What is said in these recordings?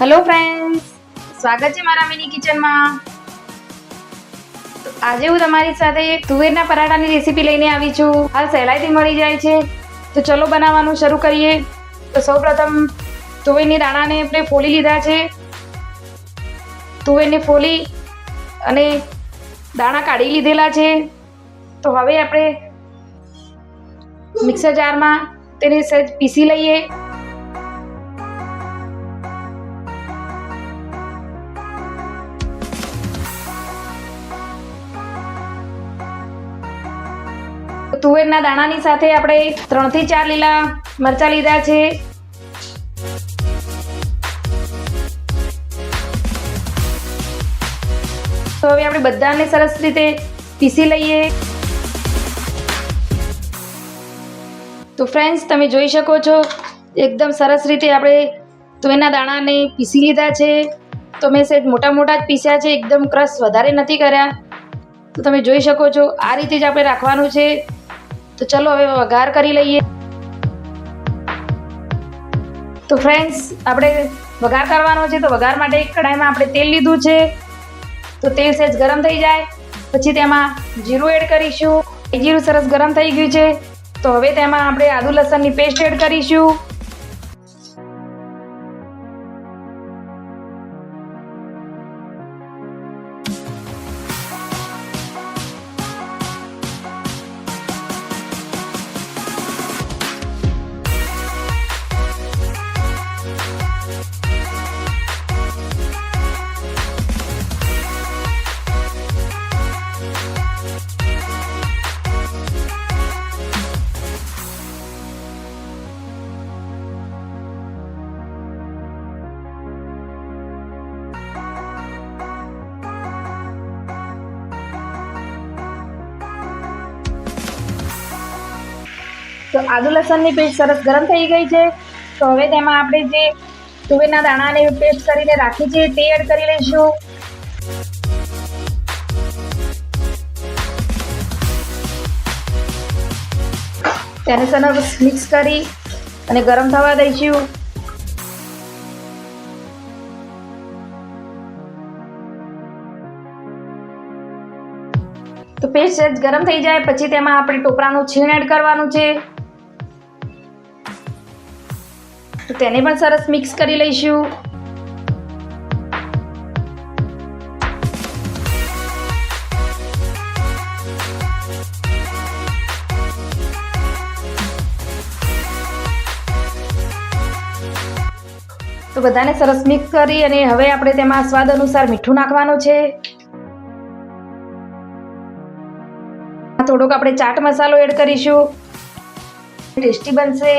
Hello friends સ્વાગત છે મારા મિની કિચનમાં આજે હું તમારી સાથે તુવેરના પરાઠાની રેસીપી લઈને આવી છું. હાલ સહેલાઈથી મળી જાય છે. તો ચલો બનાવવાનું શરૂ કરીએ. તો સૌપ્રથમ તુવેરની દાણાને આપણે ફોલી લીધા છે. તુવેરને ફોલી અને દાણા કાઢી લીધેલા છે. તો હવે આપણે મિક્સર જારમાં તેને સહેજ પીસી લઈએ. તુવેરના દાણાની સાથે આપણે ત્રણથી ચાર લીલા મરચાં લીધા છે. તો હવે આપણે બધાને સરસ રીતે પીસી લઈએ. તો ફ્રેન્ડ્સ તમે જોઈ શકો છો, એકદમ સરસ રીતે આપણે તુવેરના દાણાને પીસી લીધા છે. તો મેં સહેજ મોટા મોટા જ પીસ્યા છે, એકદમ ક્રશ વધારે નથી કર્યા. તો તમે જોઈ શકો છો, આ રીતે જ આપણે રાખવાનું છે. તો ચલો હવે વઘાર કરી લઈએ. તો ફ્રેન્ડ્સ આપણે વઘાર કરવાનો છે તો વઘાર માટે એક કઢાઈમાં આપણે તેલ લીધું છે. તો તેલ સહેજ ગરમ થઈ જાય. પછી તેમાં જીરું એડ કરીશું. એ જીરું સરસ ગરમ થઈ ગયું છે. તો હવે તેમાં આપણે આદુ લસણની પેસ્ટ એડ કરીશું. તો આદુ લસણની પેસ્ટ સરસ ગરમ થઈ ગઈ છે. તો હવે તેમાં આપણે જે તુવેરના દાણાને પેસ્ટ કરીને રાખી છે તે એડ કરી લઈશું. તેને સરસ મિક્સ કરી અને ગરમ થવા દઈશું. તો પેસ્ટ ગરમ થઈ જાય, પછી તેમાં આપણે ટોપરાનું છીણ એડ કરવાનું છે. તો તેને પણ સરસ મિક્સ કરી લઈશું. તો બધાને સરસ મિક્સ કરી અને હવે આપણે તેમાં સ્વાદ અનુસાર મીઠું નાખવાનું છે. થોડોક આપણે ચાટ મસાલો એડ કરીશું. ટેસ્ટી બનશે.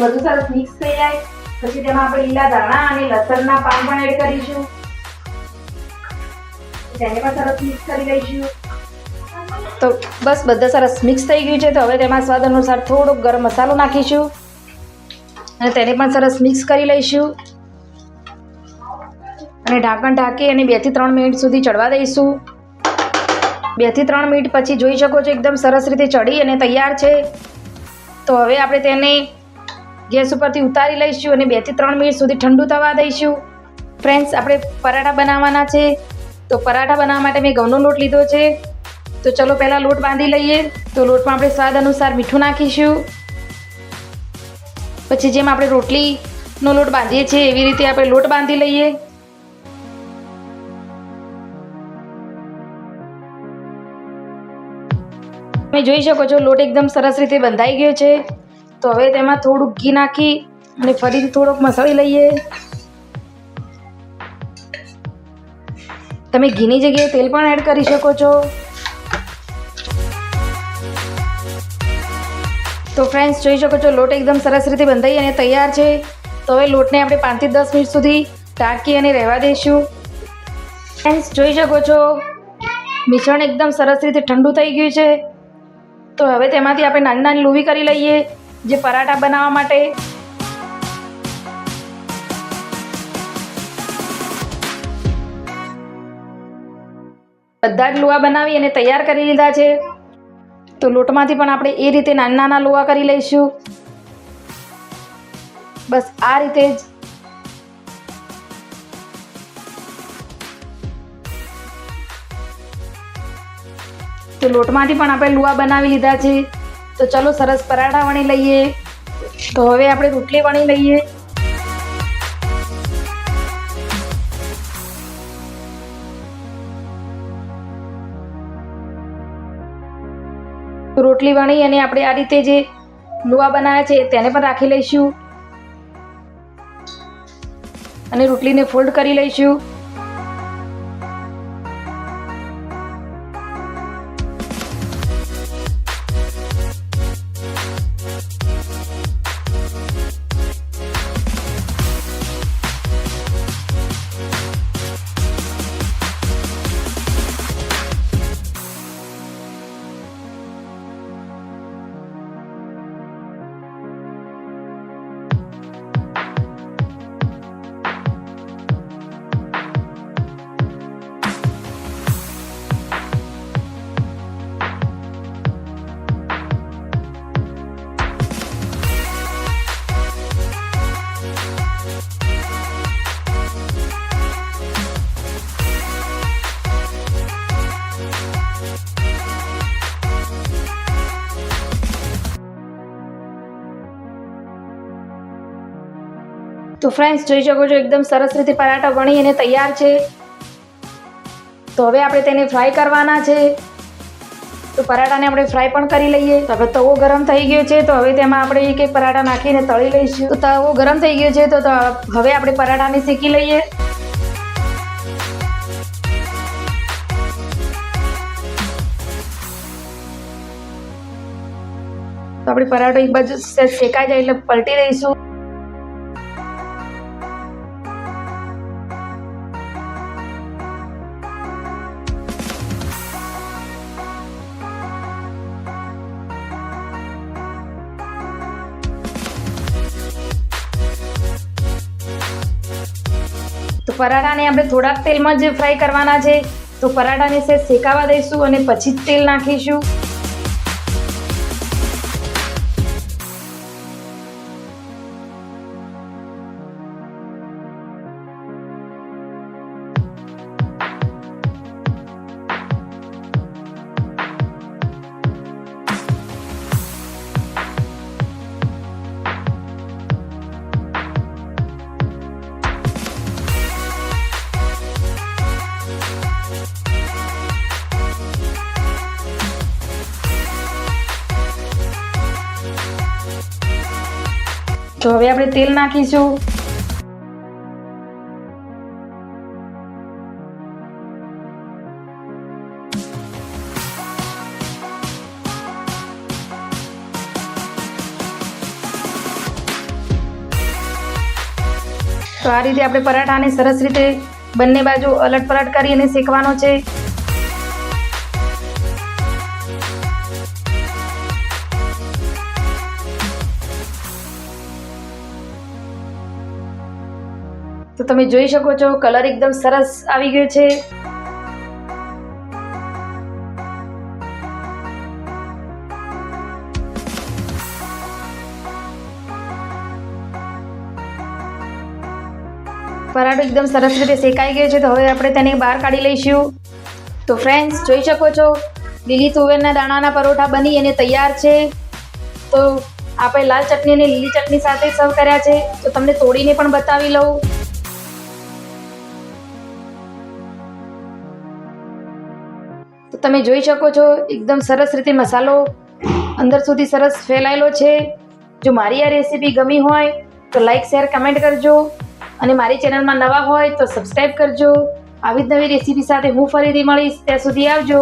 બધું સરસ મિક્સ થઈ જાય. પછી તેમાં આપણે લીલા ધાણા અને લસણના પાન પણ એડ કરીશું. તેને પણ સરસ મિક્સ કરી લઈશું. તો બસ બધા સરસ મિક્સ થઈ ગયું છે. તો હવે તેમાં સ્વાદ અનુસાર થોડોક ગરમ મસાલો નાખીશું. અને તેને પણ સરસ મિક્સ કરી લઈશું. અને ઢાંકણ ઢાંકી અને બેથી ત્રણ મિનિટ સુધી ચડવા દઈશું. બેથી ત્રણ મિનિટ પછી જોઈ શકો છો, એકદમ સરસ રીતે ચડી અને તૈયાર છે. તો હવે આપણે તેને ગેસ ઉપરથી ઉતારી લઈશું અને બેથી ત્રણ મિનિટ સુધી ઠંડુ થવા દઈશું. ફ્રેન્ડ્સ આપણે પરાઠા બનાવવાના છે. તો પરાઠા બનાવવા માટે મેં ઘઉંનો લોટ લીધો છે. તો ચલો પહેલાં લોટ બાંધી લઈએ. તો લોટમાં આપણે સ્વાદ અનુસાર મીઠું નાખીશું. પછી જેમ આપણે રોટલીનો લોટ બાંધીએ છીએ, એવી રીતે આપણે લોટ બાંધી લઈએ. તમે જોઈ શકો છો, લોટ એકદમ સરસ રીતે બંધાઈ ગયો છે. તો હવે તેમાં થોડુંક ઘી નાખી અને ફરીથી થોડોક મસાળી લઈએ. તમે ઘીની જગ્યાએ તેલ પણ એડ કરી શકો છો. તો ફ્રેન્ડ્સ જોઈ શકો છો, લોટ એકદમ સરસ રીતે બંધાઈ અને તૈયાર છે. તો હવે લોટને આપણે પાંચથી દસ મિનિટ સુધી ટાંકી અને રહેવા દઈશું. ફ્રેન્ડ્સ જોઈ શકો છો, મિશ્રણ એકદમ સરસ રીતે ઠંડુ થઈ ગયું છે. તો હવે તેમાંથી આપણે નાની નાની લોવી કરી લઈએ. જે પરાઠા બનાવવા માટે. બધા જ લુવા બનાવી અને તૈયાર કરી લીધા છે. તો લોટમાંથી પણ આપણે એ રીતે નાના નાના લોવા કરી લઈશું. બસ આ રીતે જ. તો લોટમાંથી પણ આપણે લુવા બનાવી લીધા છે. તો ચલો સરસ પરાઠા વણી લઈએ. તો હવે આપણે રોટલી વણી લઈએ. રોટલી વણી અને આપણે આ રીતે જે લુવા બનાવ્યા છે તેને પણ રાખી લઈશું. અને રોટલીને ફોલ્ડ કરી લઈશું. તો ફ્રેન્ડ્સ જોઈ શકો છો, એકદમ સરસ રીતે પરાઠા વણી અને તૈયાર છે. તો હવે આપણે તેને ફ્રાય કરવાના છે. તો પરાઠાને આપણે ફ્રાય પણ કરી લઈએ. તો હવે તવો ગરમ થઈ ગયો છે, તો હવે તેમાં આપણે એક એક પરાઠા નાખીને તળી લઈશું. તો તવો ગરમ થઈ ગયો છે, તો હવે આપણે પરાઠાને શેકી લઈએ. તો આપણે પરાઠો એક બાજુ શેકાઈ જાય એટલે પલટી દઈશું પરાઠાને આપણે થોડાક તેલમાં જ ફ્રાય કરવાના છે. તો પરાઠાને સે શેકાવા દઈશું અને પછી જ તેલ નાખીશું. તો હવે આપણે તેલ નાખીશું. તો આ રીતે આપણે પરાઠાને સરસ રીતે બંને બાજુ અલટ પલટ કરી અને શેકવાનો છે. તો તમે જોઈ શકો છો, કલર એકદમ સરસ આવી ગયો છે. પરાઠો એકદમ સરસ રીતે શેકાઈ ગયો છે, તો હવે આપણે તેને બહાર કાઢી લઈશું. તો ફ્રેન્ડ્સ જોઈ શકો છો, લીલી તુવેરના દાણાના પરોઠા બની અને તૈયાર છે. તો આપણે લાલ ચટણી અને લીલી ચટણી સાથે સર્વ કર્યા છે. તો તમને તોડીને પણ બતાવી લઉં. તો તમે જોઈ શકો છો, એકદમ સરસ રીતે મસાલો અંદર સુધી સરસ ફેલાયેલો છે. જો મારી આ રેસીપી ગમી હોય, તો લાઇક શેર કમેન્ટ કરજો. અને મારી ચેનલમાં નવા હોય, તો સબસ્ક્રાઈબ કરજો. આવી જ નવી રેસીપી સાથે હું ફરીથી મળીશ. ત્યાં સુધી આવજો.